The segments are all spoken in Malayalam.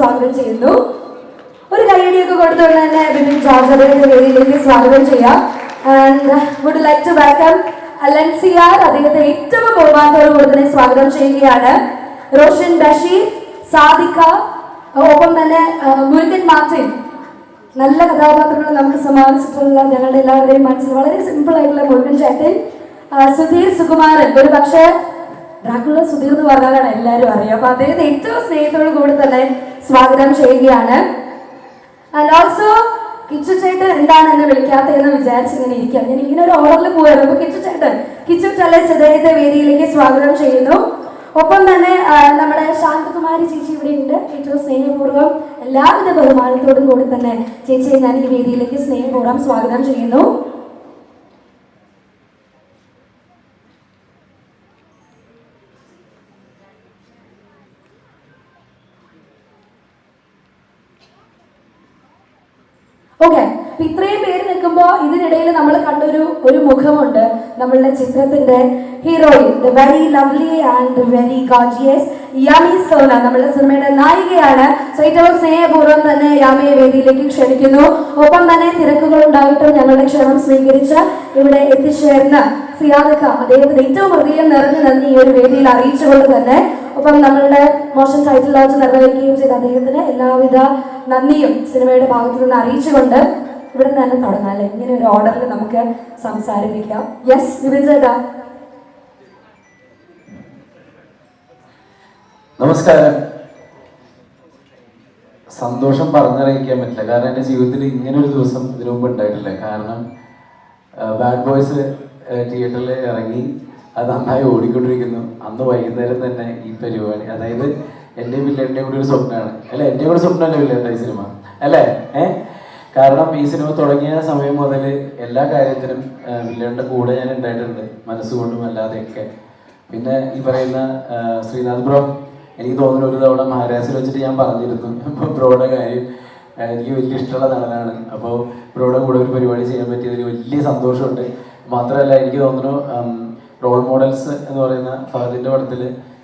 സ്വാഗതം ചെയ്യുന്നു. ഒരു കൈയടിയൊക്കെ കൊടുത്തുകൊണ്ട് തന്നെ ബിപിൻ ജോർജ് വേദിയിലേക്ക് സ്വാഗതം ചെയ്യാം. And would like to welcome Alencier അദ്ദേഹത്തെ ഏറ്റവും ബഹുമാനത്തോടു കൂടി സ്വാഗതം ചെയ്യുകയാണ്. റോഷൻ ബഷീർ സാദിഖ ഒപ്പം തന്നെ മുരുകൻ മാർട്ടിൻ. നല്ല കഥാപാത്രങ്ങൾ നമുക്ക് സമ്മാനിച്ചിട്ടുള്ള ഞങ്ങളുടെ എല്ലാവരുടെയും മനസ്സിൽ വളരെ സിമ്പിൾ ആയിട്ടുള്ള മുരുകൻ ചേട്ടൻ സുധീർ സുകുമാരൻ. ഒരു പക്ഷേ ഡ്രാക്കുള്ള സുധീർ എന്ന് പറഞ്ഞാലാണ് എല്ലാവരും അറിയാം അപ്പൊ അദ്ദേഹത്തെ ഏറ്റവും സ്നേഹത്തോടു കൂടി തന്നെ സ്വാഗതം ചെയ്യുകയാണ്. ഓൾസോ കിച്ചു ചേട്ടൻ എന്താണ് എന്നെ വിളിക്കാത്തതെന്ന് വിചാരിച്ച് ഇങ്ങനെ ഇരിക്കാം ഞാൻ ഇങ്ങനെ ഒരു ഓർഡറിൽ പോയത് അപ്പൊ കിച്ചു ചേട്ടൻ കിച്ചു ചേട്ടൻ അദ്ദേഹത്തെ വേദിയിലേക്ക് സ്വാഗതം ചെയ്യുന്നു. ഒപ്പം തന്നെ നമ്മുടെ ശാന്തകുമാരി ചേച്ചി ഇവിടെ ഉണ്ട്. ഏറ്റവും സ്നേഹപൂർവം എല്ലാവിധ ബഹുമാനത്തോടും കൂടി തന്നെ ചേച്ചിയെ ഞാൻ ഈ വേദിയിലേക്ക് സ്നേഹപൂർവം സ്വാഗതം ചെയ്യുന്നു. ഓക്കെ അപ്പൊ ഇത്രയും പേര് നിൽക്കുമ്പോൾ ഇതിനിടയിൽ നമ്മൾ കണ്ടൊരു ഒരു മുഖമുണ്ട്. നമ്മളുടെ ചിത്രത്തിന്റെ heroine the very lovely and very gorgeous Yami Sona നമ്മുടെ സിനിമയുടെ നായികയാണ്. സോ ഏറ്റവും സ്നേഹപൂർവം തന്നെ യാമിയെ വേദിയിലേക്ക് ക്ഷണിക്കുന്നു. ഒപ്പം തന്നെ തിരക്കുകൾ ഉണ്ടായിട്ടും ഞങ്ങളുടെ ക്ഷണം സ്വീകരിച്ച് ഇവിടെ എത്തിച്ചേർന്ന സിയാദക്ക അദ്ദേഹത്തിന് ഏറ്റവും ഹൃദയം നിറഞ്ഞു നന്ദി ഈ ഒരു വേദിയിൽ അറിയിച്ചുകൊണ്ട് തന്നെ ഒപ്പം നമ്മളുടെ മോഷൻ ടൈറ്റിൽ ലോഞ്ച് നിർവഹിക്കുകയും ചെയ്ത അദ്ദേഹത്തിന് എല്ലാവിധ നന്ദിയും സിനിമയുടെ ഭാഗത്തു നിന്ന് അറിയിച്ചുകൊണ്ട് ഇവിടെ തന്നെ തുടങ്ങാം. അല്ലെ? ഇങ്ങനെ ഒരു ഓർഡറിൽ നമുക്ക് സംസാരിപ്പിക്കാം. യെസ് വിവിധേട്ടാ നമസ്കാരം. സന്തോഷം പറഞ്ഞറിയിക്കാൻ പറ്റില്ല. കാരണം എന്റെ ജീവിതത്തിൽ ഇങ്ങനെ ഒരു ദിവസം ഇതിനു മുമ്പ് ഉണ്ടായിട്ടില്ല. കാരണം ബാഡ് ബോയ്സ് തിയേറ്ററിൽ ഇറങ്ങി അത് നന്നായി ഓടിക്കൊണ്ടിരിക്കുന്നു. അന്ന് വൈകുന്നേരം തന്നെ ഈ പരിപാടി അതായത് എന്റെ വില്ലന്റെ കൂടി ഒരു സ്വപ്നമാണ്. അല്ല? എന്റെ കൂടെ സ്വപ്നമല്ലേ വില്ലന്റെ ഈ സിനിമ? അല്ലേ? ഏ? കാരണം ഈ സിനിമ തുടങ്ങിയ സമയം മുതൽ എല്ലാ കാര്യത്തിനും വില്ലന്റെ കൂടെ ഞാൻ ഉണ്ടായിട്ടുണ്ട് മനസ്സുകൊണ്ടും അല്ലാതെയൊക്കെ. പിന്നെ ഈ പറയുന്ന ശ്രീനാഥ് ബ്രോ എനിക്ക് തോന്നുന്നു ഒരു തവണ മഹാരാജസിൽ വെച്ചിട്ട് ഞാൻ പറഞ്ഞിരുന്നു. ബ്രോയുടെ കാര്യം എനിക്ക് വലിയ ഇഷ്ടമുള്ള നടനാണ്. അപ്പോൾ ബ്രോയുടെ കൂടെ ഒരു പരിപാടി ചെയ്യാൻ പറ്റിയതിൽ വലിയ സന്തോഷമുണ്ട്. മാത്രമല്ല എനിക്ക് തോന്നുന്നു റോൾ മോഡൽസ് എന്ന് പറയുന്ന ഫഹദിന്റെ പടത്തിൽ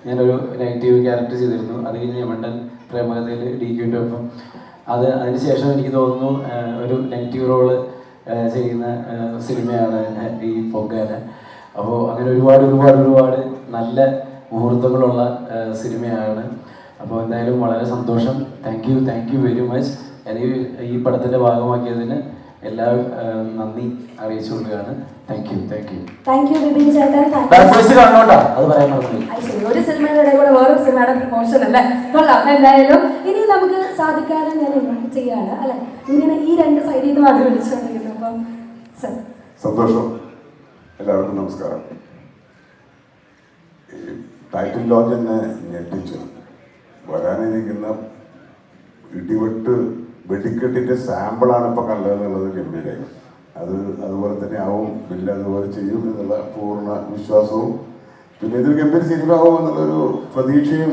ഞാനൊരു നെഗറ്റീവ് ക്യാരക്ടർ ചെയ്തിരുന്നു. അത് കഴിഞ്ഞ് മണ്ടൻ പ്രേമകഥയിൽ ഡി ക്യൂന്റെ ഒപ്പം. അത് അതിനുശേഷം എനിക്ക് തോന്നുന്നു ഒരു നെഗറ്റീവ് റോൾ ചെയ്യുന്ന സിനിമയാണ് ഈ പൊങ്കാല. അപ്പോൾ അങ്ങനെ ഒരുപാട് ഒരുപാട് ഒരുപാട് നല്ല മുഹൂർത്തങ്ങളുള്ള സിനിമയാണ്. അപ്പോൾ എന്തായാലും വളരെ സന്തോഷം. Thank you thank you very much എനിക്ക് ഈ പടത്തിന്റെ ഭാഗമാക്കിയതിന് എല്ലാ ആ, നന്ദി അറിയിച്ചു കൊടുക്കുകയാണ് thank you thank you thank you Vipin ചേട്ടൻ കാണണോട്ടാ അത് പറയാൻ മറന്നു ഒരു സിനിമയുടെ കൂടെ വേറൊരു സിനിമയുടെ പ്രൊമോഷൻ അല്ലേ? കൊള്ളാം. എന്തായാലും ഇനി നമുക്ക് സാധിക്കാതെ ഞാൻ ഇൻവൈറ്റ് ചെയ്യാണ് അല്ലെ? ഇങ്ങനെ ഈ രണ്ട് സൈഡിൽ നിന്ന് മാത്രം വിളിച്ചുകൊണ്ടിരിക്കുന്നു. അപ്പം സർ സന്തോഷം. എല്ലാവർക്കും നമസ്കാരം. ടൈറ്റിൽ ലോഞ്ച് എന്നെ ഞെട്ടിച്ചു. വരാനിരിക്കുന്ന ഇടിവെട്ട് വെടിക്കെട്ടിന്റെ സാമ്പിളാണ് ഇപ്പൊ കണ്ടതെന്നുള്ളത് ഗംഭീരമായി അത് അതുപോലെ തന്നെ ആവും ബില്ല് അതുപോലെ ചെയ്യും എന്നുള്ള പൂർണ വിശ്വാസവും. പിന്നെ ഇതൊരു ഗംഭീര സിനിമ ആവും എന്നുള്ളൊരു പ്രതീക്ഷയും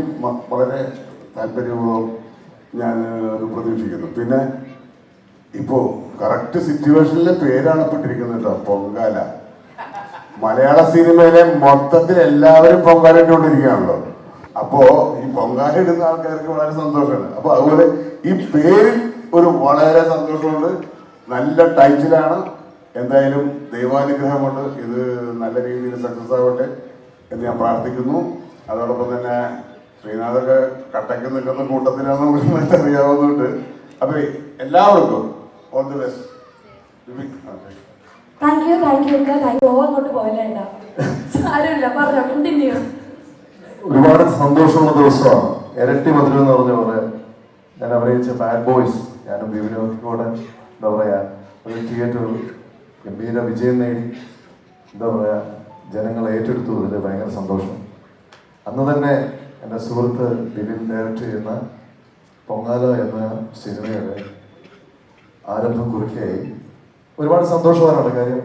വളരെ താല്പര്യപൂർവം ഞാൻ അത് പ്രതീക്ഷിക്കുന്നു. പിന്നെ ഇപ്പോ കറക്റ്റ് സിറ്റുവേഷനിലെ പേരാണ് ഇട്ടിരിക്കുന്നത് കേട്ടോ പൊങ്കാല. മലയാള സിനിമയിലെ മൊത്തത്തിൽ എല്ലാവരും പൊങ്കാല ഇട്ടുകൊണ്ടിരിക്കുകയാണല്ലോ. അപ്പോ ഈ പൊങ്കാല ഇടുന്ന ആൾക്കാർക്ക് വളരെ സന്തോഷമാണ്. അപ്പൊ അതുപോലെ ഈ പേരിൽ ഒരു വളരെ സന്തോഷമുണ്ട്. നല്ല ടൈറ്റിലാണ്. എന്തായാലും ദൈവാനുഗ്രഹം കൊണ്ട് ഇത് നല്ല രീതിയിൽ സക്സസ് ആവട്ടെ എന്ന് ഞാൻ പ്രാർത്ഥിക്കുന്നു. അതോടൊപ്പം തന്നെ ശ്രീനാഥൊക്കെ കട്ടയ്ക്ക് നിൽക്കുന്ന കൂട്ടത്തിലാണ് നമുക്ക് അറിയാവുന്നുണ്ട് അപ്പൊ എല്ലാവർക്കും all the best thank you thank you ഒക്കെ താങ്ക് യു അങ്ങോട്ട് സാരമില്ല പറഞ്ഞോ കണ്ടിന്യൂ ഒരുപാട് സന്തോഷമുള്ള ദിവസമാണ്. ഇരട്ടി മധുരം എന്ന് പറഞ്ഞ പോലെ ഞാൻ അഭിനയിച്ച ബാഡ് ബോയ്സ് ഞാനും വിവിനോദ് കൂടെ എന്താ പറയാ ഒരു തിയേറ്ററിൽ ഗംഭീര വിജയം നേടി. എന്താ പറയാ ജനങ്ങൾ ഏറ്റെടുത്തു അതിൽ ഭയങ്കര സന്തോഷം. അന്ന് തന്നെ എന്റെ സുഹൃത്ത് ബിബിൻ ഡയറക്റ്റ് ചെയ്യുന്ന പൊങ്കാല എന്ന സിനിമയുടെ ആരംഭം കുറിക്കുകയായി ഒരുപാട് സന്തോഷവാനാണ്. കാര്യം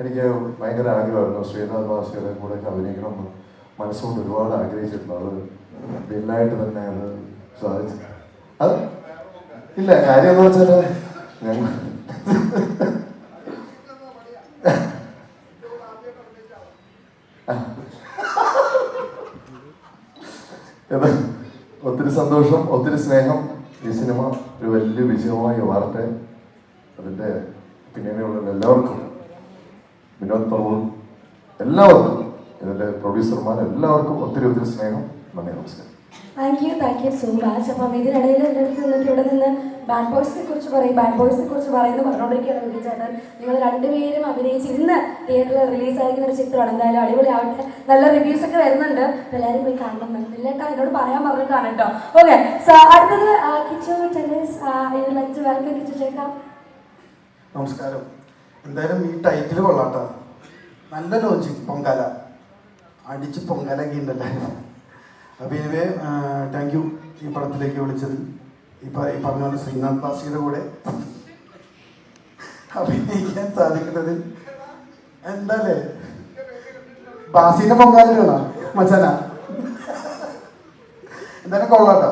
എനിക്ക് ഭയങ്കര ആഗ്രഹമായിരുന്നു. ശ്രീനാഥ് ഭാസ്കരെ കൂടെ അഭിനയിക്കണമെന്ന് മനസ്സുകൊണ്ട് ഒരുപാട് ആഗ്രഹിച്ചിട്ടുണ്ട് അത് ബില്ലായിട്ട് തന്നെ അത് സാധിച്ചു. അത് ഇല്ല കാര്യം എന്ന് വെച്ചാൽ ഒത്തിരി സന്തോഷം ഒത്തിരി സ്നേഹം. ഈ സിനിമ ഒരു വലിയ വിജയമായി മാറട്ടെ. അതിന്റെ പിന്നീടുള്ള എല്ലാവർക്കും വിനോദ് പ്രഭു എല്ലാവർക്കും ഇതിന്റെ പ്രൊഡ്യൂസർമാർ എല്ലാവർക്കും ഒത്തിരി ഒത്തിരി സ്നേഹം. നന്ദി നമസ്കാരം. Thank you thank you so much അപ്പം ഇതിനിടയിൽ എന്റെ അടുത്ത് നിന്നിട്ട് ഇവിടെ നിന്ന് ബാഡ് ബോയ്സിനെ കുറിച്ച് പറയും ബാഡ് ബോയ്സിനെ കുറിച്ച് പറയുന്നത് പറഞ്ഞുകൊണ്ടിരിക്കുകയാണ് വിജയ് ചേട്ടൻ. നിങ്ങൾ രണ്ടുപേരും അഭിനയിച്ച് ഇന്ന് തിയേറ്ററിൽ റിലീസായിരിക്കുന്ന ഒരു ചിത്രമാണ്. എന്തായാലും അടിപൊളിയാവട്ടെ. നല്ല റിവ്യൂസ് ഒക്കെ വരുന്നുണ്ട്. എല്ലാവരും പോയി കാണണം. ഇല്ലേട്ടാ എന്നോട് പറയാൻ പറഞ്ഞിട്ടാണ് കേട്ടോ ഓക്കെ സോ അടുത്തത് Kichu tennis to welcome Kichu ചേട്ടാ. നമസ്കാരം. എന്തായാലും ഈ ടൈറ്റിൽ കൊള്ളാട്ടോ നല്ല ലോജിക് പൊങ്കാല. അടിച്ച് പൊങ്കാലൊക്കെ ഉണ്ടല്ലോ. അപ്പോൾ ഇനിവേ താങ്ക് യു ഈ പടത്തിലേക്ക് വിളിച്ചത് ഈ ഈ പറഞ്ഞ പോലെ ശ്രീനാഥ് ബാസിയുടെ കൂടെ അഭിനയിക്കാൻ സാധിക്കുന്നത് എന്താല്ലേ? ബാസിന്റെ പൊങ്കാലോ മച്ചാന. എന്തായാലും കൊള്ളാട്ടോ